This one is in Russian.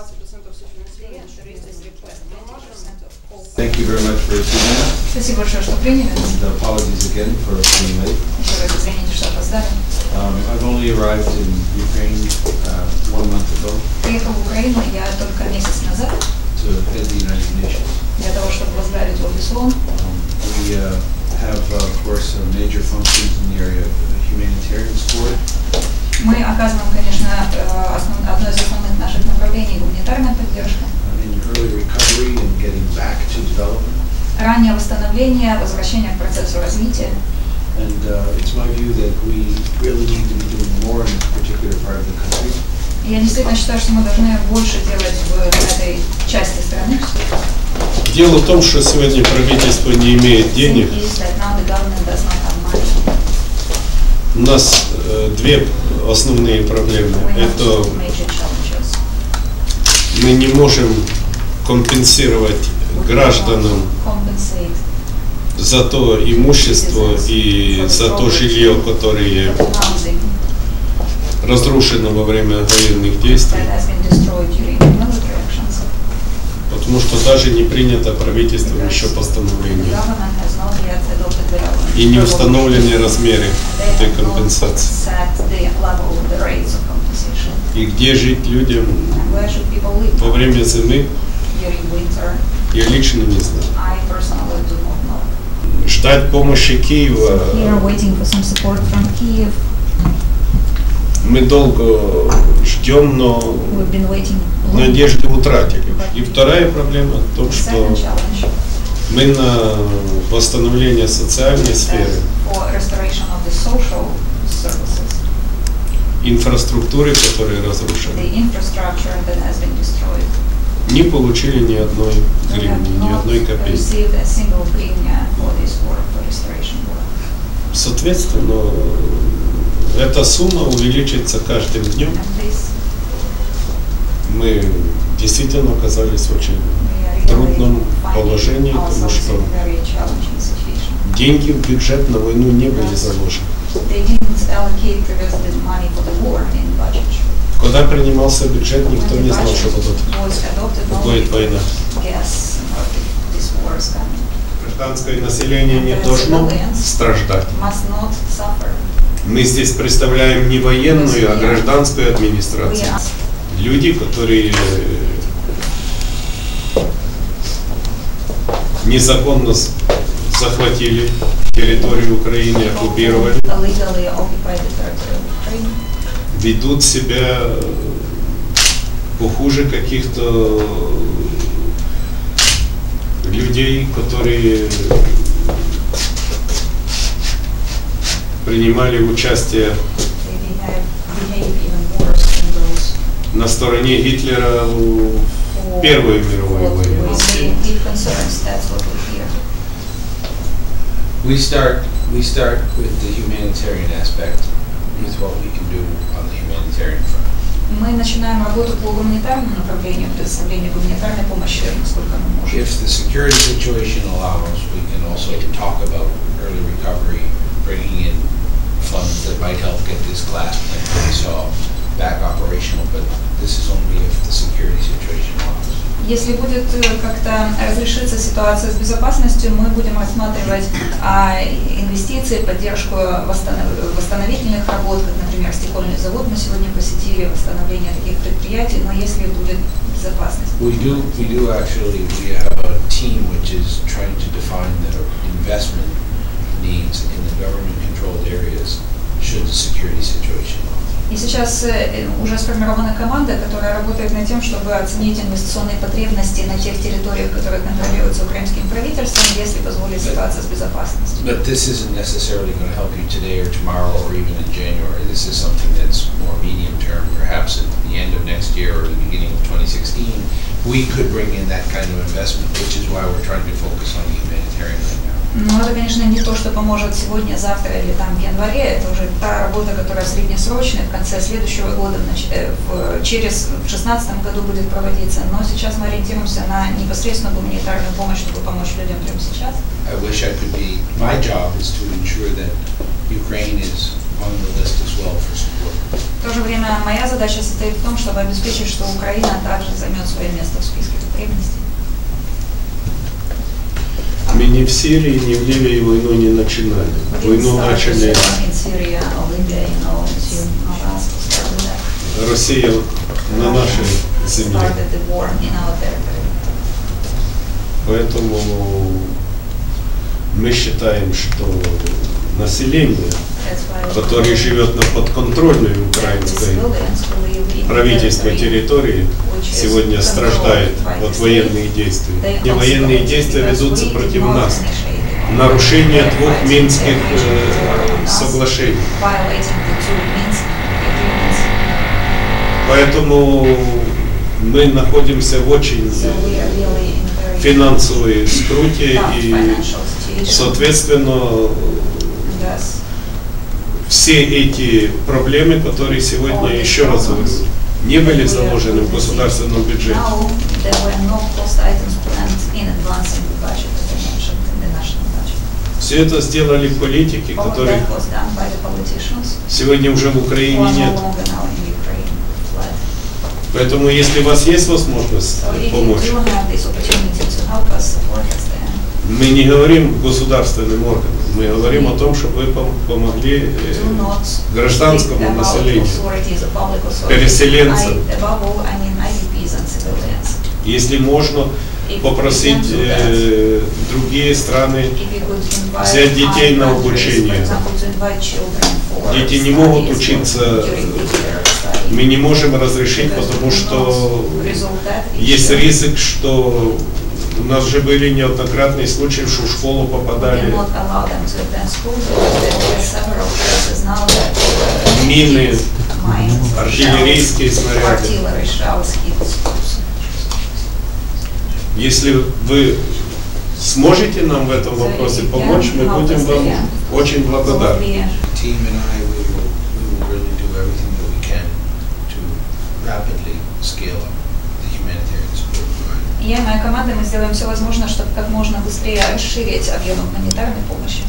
20% всего финансирования. Thank you very much for receiving us. Спасибо большое, что приняли нас. And apologies again for being late. Еще раз извините, что опоздали. Um, I've only arrived in Ukraine uh, one month ago Приехал в Украину я только месяц назад to head the United Nations. для того, чтобы возглавить офис ООН. Um, we uh, have, uh, of course, uh, major functions in the area of humanitarian support, Мы оказываем, конечно, э, основ- одно из основных наших направлений – гуманитарная поддержка. Раннее восстановление, возвращение к процессу развития. And uh, it's my view that we really need to be doing more in this particular part of the country. И я действительно считаю, что мы должны больше делать в этой части страны. Дело в том, что сегодня правительство не имеет денег. Money. У нас э, две основные проблемы. Это мы не можем компенсировать гражданам за то имущество и за то жилье, которое разрушено во время военных действий, потому что даже не принято правительством еще постановление и не установлены размеры этой компенсации. И где жить людям во время зимы, я лично не знаю. Ждать помощи Киева мы долго ждем, но надежды утратили. И вторая проблема в том, что мы на восстановление социальной сферы, инфраструктуры, которые разрушены, не получили ни одной гривни, ни одной копейки. Соответственно, эта сумма увеличится каждым днем. Мы действительно оказались очень трудном положении, потому что деньги в бюджет на войну не были заложены. Когда принимался бюджет, никто не знал, что будут. будет война. Гражданское население не должно страждать. Мы здесь представляем не военную, а гражданскую администрацию. Люди, которые незаконно захватили территорию Украины, оккупировали, ведут себя похуже каких-то людей, которые принимали участие на стороне Гитлера в who Первую мировую fought войну. with the deep concerns. That's what we hear. We start, we start with the humanitarian aspect, with what we can do on the humanitarian front. Мы начинаем работу по гуманитарному направлению, предоставлению гуманитарной помощи, насколько мы можем. If the security situation allows, we can also talk about early recovery, bringing in funds that might help get this glass plant that we saw Back operational, but this is only if the security situation allows. Если будет э, как-то разрешиться ситуация с безопасностью, мы будем рассматривать а, инвестиции, поддержку восстанов- восстановительных работ, как, например, стекольный завод. Мы сегодня посетили восстановление таких предприятий, но если будет безопасность. We do, we do actually, we have a team which is trying to define the investment needs in the government-controlled areas should the security situation. И сейчас э, уже сформирована команда, которая работает над тем, чтобы оценить инвестиционные потребности на тех территориях, которые контролируются украинским правительством, если позволит ситуация с безопасностью. But this isn't necessarily going to help you today or tomorrow or even in January. This is something that's more medium term, perhaps at the end of next year or the beginning of 2016. We could bring in that kind of investment, which is why we're trying to focus on the humanitarian right now. Но это, конечно, не то, что поможет сегодня, завтра или там в январе. Это уже та работа, которая среднесрочная, в конце следующего года, э, через в 2016 году будет проводиться. Но сейчас мы ориентируемся на непосредственно гуманитарную помощь, чтобы помочь людям прямо сейчас. I wish I could be, my job is to ensure that Ukraine is on the list as well for support. В то же время моя задача состоит в том, чтобы обеспечить, что Украина также займет свое место ни в Сирии, ни в Ливии войну не начинали. Войну начали... Россия на нашей земле. Поэтому мы считаем, что we которое живет на подконтрольной украинской правительство территории, сегодня by от военных действий. И военные действия ведутся против нас. Нарушение двух Минских э, соглашений. Поэтому мы находимся в очень финансовой скруте и, соответственно, все эти проблемы, которые сегодня, еще раз говорю, не были заложены в государственном бюджете. Все это сделали политики, которых politicians. сегодня уже в Украине нет. Поэтому, если у вас есть возможность помочь, мы не говорим государственным органам, мы говорим о том, чтобы вы пом- помогли э, гражданскому населению. Переселенцам. Если можно попросить э, другие страны, взять детей на обучение. Дети не могут учиться, мы не можем разрешить, потому что есть риск, что у нас же были неоднократные случаи, что в школу попадали uh, Мины, артиллерийские снаряды. Если вы сможете нам в этом вопросе помочь, мы будем вам очень благодарны. we- Team and Я и моя команда, мы сделаем все возможное, чтобы как можно быстрее расширить объем гуманитарной помощи.